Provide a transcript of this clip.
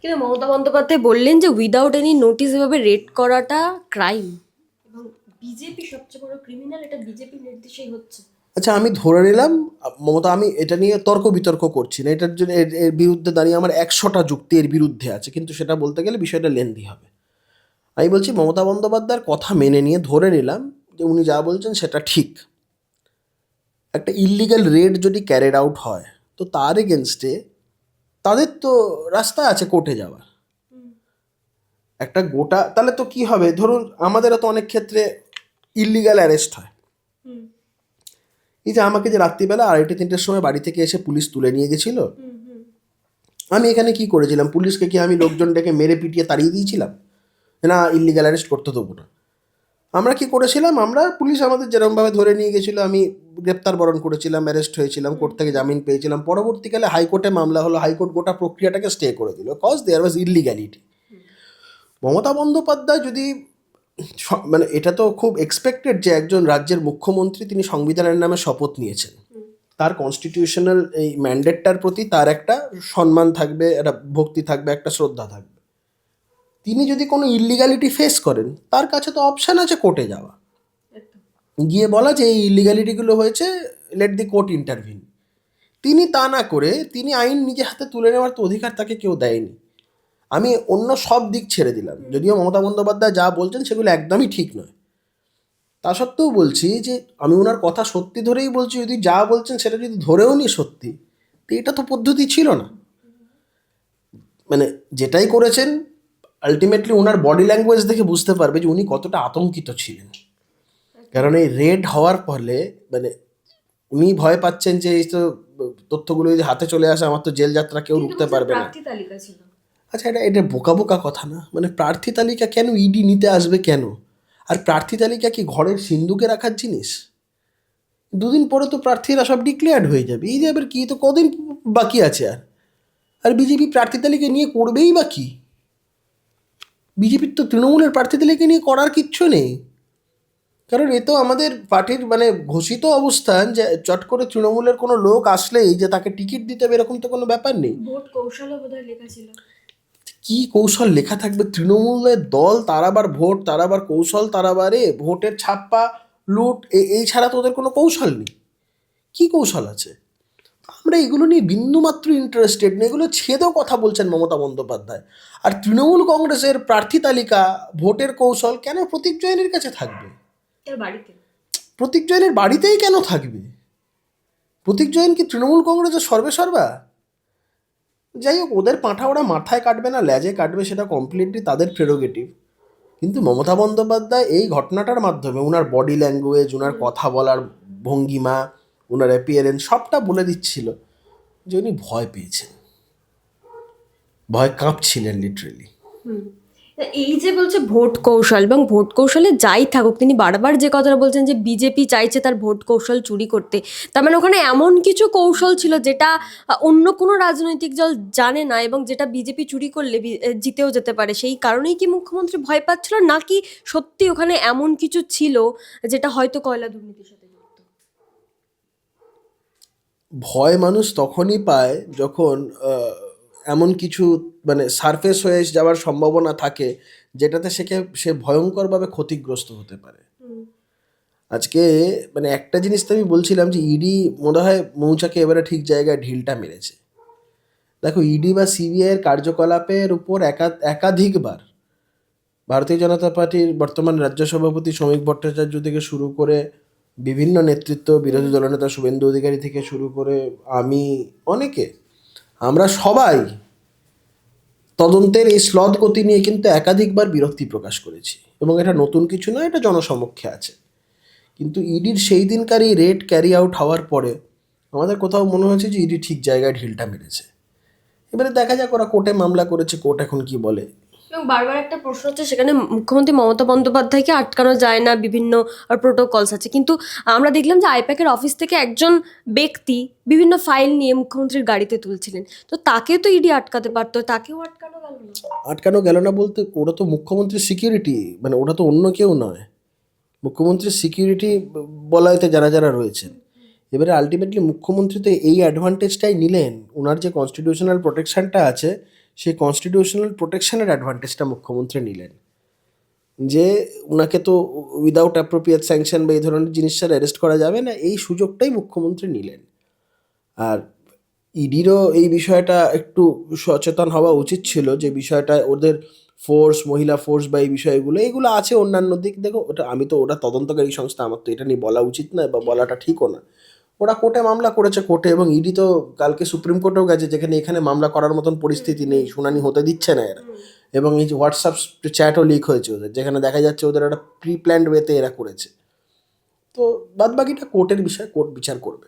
কিন্তু মমতা বন্দ্যোপাধ্যায় বললেন যে উইদাউট এনি নোটিস এভাবে রেড করাটা ক্রাইম এবং বিজেপি সবচেয়ে বড় ক্রিমিনাল এটা বিজেপি নির্দেশেই হচ্ছে। আচ্ছা আমি ধরে নিলাম মমতা আমি এটা নিয়ে তর্ক বিতর্ক করছি না এটার জন্য এর বিরুদ্ধে দাঁড়িয়ে আমার একশোটা যুক্তি এর বিরুদ্ধে আছে কিন্তু সেটা বলতে গেলে বিষয়টা লেন্দি হবে। আমি বলছি মমতা বন্দ্যোপাধ্যায়ের কথা মেনে নিয়ে ধরে নিলাম যে উনি যা বলছেন সেটা ঠিক। একটা ইলিগাল রেড যদি ক্যারেড আউট হয় তো তার এগেনস্টে তাদের তো রাস্তা আছে কোর্টে যাওয়ার। একটা গোটা তাহলে তো কি হবে? ধরুন আমাদেরও তো অনেক ক্ষেত্রে ইলিগাল অ্যারেস্ট হয়। এই যে আমাকে যে রাত্রিবেলা আড়াইটে তিনটের সময় বাড়ি থেকে এসে পুলিশ তুলে নিয়ে গেছিল। আমি এখানে কি করেছিলাম? পুলিশকে কি আমি লোকজন ডেকে মেরে পিটিয়ে তাড়িয়ে দিয়েছিলাম? না ইলিগাল অ্যারেস্ট করতে দেবো না। আমরা কি করেছিলাম? আমরা পুলিশ আমাদের যেরকমভাবে ধরে নিয়ে গেছিল, আমি গ্রেপ্তার বরণ করেছিলাম অ্যারেস্ট হয়েছিলাম, কোর্ট থেকে জামিন পেয়েছিলাম। পরবর্তীকালে হাইকোর্টে মামলা হলো, হাইকোর্ট গোটা প্রক্রিয়াটাকে স্টে করে দিল cause there was illegality Mamata Bandyopadhyay যদি মানে এটা তো খুব এক্সপেক্টেড যে একজন রাজ্যের মুখ্যমন্ত্রী তিনি সংবিধানের নামে শপথ নিয়েছেন। তার কনস্টিটিউশনাল এই ম্যান্ডেটটার প্রতি তার একটা সম্মান থাকবে, একটা ভক্তি থাকবে, একটা শ্রদ্ধা থাকবে। তিনি যদি কোনো ইলিগালিটি ফেস করেন, তার কাছে তো অপশান আছে কোর্টে যাওয়া। গিয়ে বলা যে এই ইলিগালিটিগুলো হয়েছে লেট দি কোর্ট ইন্টারভিউ তিনি তা না করে, তিনি আইন নিজে হাতে তুলে নেওয়ার তো অধিকার তাকে কেউ দেয়নি। আমি অন্য সব দিক ছেড়ে দিলাম। যদিও মমতা বন্দ্যোপাধ্যায় যা বলছেন সেগুলো একদমই ঠিক নয়। তা সত্ত্বেও বলছি যে আমি ওনার কথা সত্যি ধরেই বলছি, যদি যা বলছেন সেটা যদি ধরেও নি সত্যি, তো এটা তো পদ্ধতি ছিল না। মানে যেটাই করেছেন আলটিমেটলি ওনার বডি ল্যাঙ্গুয়েজ দেখে বুঝতে পারবে যে উনি কতটা আতঙ্কিত ছিলেন। কারণ এই রেড হওয়ার ফলে মানে উনি ভয় পাচ্ছেন যে এই তো তথ্যগুলো যদি হাতে চলে আসে আমার তো জেল যাত্রা কেউ রুখতে পারবে না। আচ্ছা এটা এটা বোকা বোকা কথা না। মানে প্রার্থী তালিকা কেন ইডি নিতে আসবে কেন? আর প্রার্থী তালিকা কি ঘরের সিন্ধুকে রাখার জিনিস? দুদিন পরে তো প্রার্থীরা সব ডিক্লেয়ার্ড হয়ে যাবে। এই যে এবার কি তো কদিন বাকি আছে আর। আর বিজেপি প্রার্থী তালিকা নিয়ে করবেই বা কি? বিজেপির তো তৃণমূলের প্রার্থী তালিকা নিয়ে করার কিচ্ছু নেই। কারণ এ তো আমাদের পার্টির মানে ঘোষিত অবস্থান যে চট করে তৃণমূলের কোনো লোক আসলেই যে তাকে টিকিট দিতে হবে এরকম তো কোনো ব্যাপার নেই। কি কৌশল লেখা থাকবে? তৃণমূলের দল তার আবার ভোট তার আবার কৌশল তার আবার এ ভোটের ছাপ্পা লুট এই ছাড়া তো ওদের কোনো কৌশল নেই। কি কৌশল আছে? আমরা এগুলো নিয়ে বিন্দুমাত্র ইন্টারেস্টেড নেই এগুলো ছেদেও কথা বলছেন মমতা বন্দ্যোপাধ্যায়। আর তৃণমূল কংগ্রেসের প্রার্থী তালিকা ভোটের কৌশল কেন প্রতীক জৈনের কাছে থাকবে? প্রতীক জৈনের বাড়িতেই কেন থাকবে? প্রতীক জৈন কি তৃণমূল কংগ্রেসের সর্বেসর্বা যাই হোক ওদের পাঁঠা ওরা মাথায় কাটবে না ল্যাজে কাটবে সেটা কমপ্লিটলি তাদের প্রেরোগেটিভ কিন্তু মমতা বন্দ্যোপাধ্যায় এই ঘটনাটার মাধ্যমে ওনার বডি ল্যাঙ্গুয়েজ ওনার কথা বলার ভঙ্গিমা ওনার অ্যাপিয়ারেন্স সবটা বলে দিচ্ছিল যে উনি ভয় পেয়েছেন। ভয় কাঁপছিলেন লিটারেলি এই যে বলছে ভোট কৌশল এবং ভোট কৌশলে যাই থাকুক, তিনি বারবার যে কথাটা বলছেন যে বিজেপি চাইছে তার ভোট কৌশল চুরি করতে, তার মানে ওখানে এমন কিছু কৌশল ছিল যেটা অন্য কোনো রাজনৈতিক দল জানে না এবং যেটা বিজেপি চুরি করলে জিতেও যেতে পারে। সেই কারণেই কি মুখ্যমন্ত্রী ভয় পাচ্ছিল নাকি সত্যি ওখানে এমন কিছু ছিল যেটা হয়তো কয়লা যুক্ত ভয় মানুষ তখনই পায় যখন এমন কিছু মানে সারফেস হয়ে যাওয়ার সম্ভাবনা থাকে যেটাতে সে সে ভয়ঙ্করভাবে ক্ষতিগ্রস্ত হতে পারে। আজকে মানে একটা জিনিস তো আমি বলছিলাম যে ইডি মনে হয় মৌচাকে এবারে ঠিক জায়গায় ঢিলটা মেরেছে। দেখো ইডি বা সিবিআই এর কার্যকলাপের উপর একা একাধিকবার ভারতীয় জনতা পার্টির বর্তমান রাজ্য সভাপতি শ্রমিক ভট্টাচার্য থেকে শুরু করে বিভিন্ন নেতৃত্ব, বিরোধী দলনেতা শুভেন্দু অধিকারী থেকে শুরু করে আমি, অনেকে। আমরা সবাই তদন্তের এই স্লদ গতি নিয়ে কিন্তু একাধিকবার বিরক্তি প্রকাশ করেছি। এবং এটা নতুন কিছু নয়, এটা জনসমক্ষে আছে। কিন্তু ইডির সেই দিনকার এই রেড ক্যারি আউট হওয়ার পরে আমাদের কোথাও মনে হয়েছে যে ইডি ঠিক জায়গায় ঢিলটা মেরেছে। এবারে দেখা যাক ওরা কোর্টে মামলা করেছে, কোর্ট এখন কি বলে। এবং বারবার একটা প্রশ্ন হচ্ছে, সেখানে মুখ্যমন্ত্রী মমতা বন্দ্যোপাধ্যায়কে আটকানো যায় না, বিভিন্ন প্রোটোকলস আছে। কিন্তু আমরা দেখলাম যে আইপ্যাকের অফিস থেকে একজন ব্যক্তি বিভিন্ন ফাইল নিয়ে মুখ্যমন্ত্রীর গাড়িতে তুলছিলেন। তো তাকে তো ইডি আটকাতে পারতো, তাকেও আটকানো গেল আটকানো গেল না বলতে ওরা তো মুখ্যমন্ত্রীর সিকিউরিটি মানে ওরা তো অন্য কেউ নয়। মুখ্যমন্ত্রীর সিকিউরিটি বলয়তে যারা যারা রয়েছেন। এবারে আলটিমেটলি মুখ্যমন্ত্রী তো এই অ্যাডভান্টেজটাই নিলেন। ওনার যে কনস্টিটিউশনাল প্রোটেকশনটা আছে সেই কনস্টিটিউশনাল প্রোটেকশনের অ্যাডভান্টেজটা মুখ্যমন্ত্রী নিলেন। যে ওনাকে তো উইদাউট অ্যাপ্রোপ্রিয়েট স্যাংশন বা এই ধরনের জিনিস ছাড়া অ্যারেস্ট করা যাবে না, এই সুযোগটাই মুখ্যমন্ত্রী নিলেন। আর ইডিরও এই বিষয়টা একটু সচেতন হওয়া উচিত ছিল যে বিষয়টা ওদের ফোর্স মহিলা ফোর্স বা এই বিষয়গুলো, এগুলো আছে অন্যান্য দিক। দেখো, ওটা আমি তো, ওটা তদন্তকারী সংস্থা, আমার তো এটা নিয়ে বলা উচিত নয় বা বলাটা ঠিকও না। ওরা কোর্টে মামলা করেছে কোর্টে এবং ইডি তো কালকে সুপ্রিম কোর্টেও গেছে যেখানে এখানে মামলা করার মতন পরিস্থিতি নেই, শুনানি হতে দিচ্ছে না এরা। এবং এই যে হোয়াটসঅ্যাপ চ্যাটও লিক হয়েছে ওদের, যেখানে দেখা যাচ্ছে ওদের একটা প্রি প্ল্যান্ড ওয়েতে এরা করেছে। তো বাদ বাকিটা কোর্টের বিষয় কোর্ট বিচার করবে।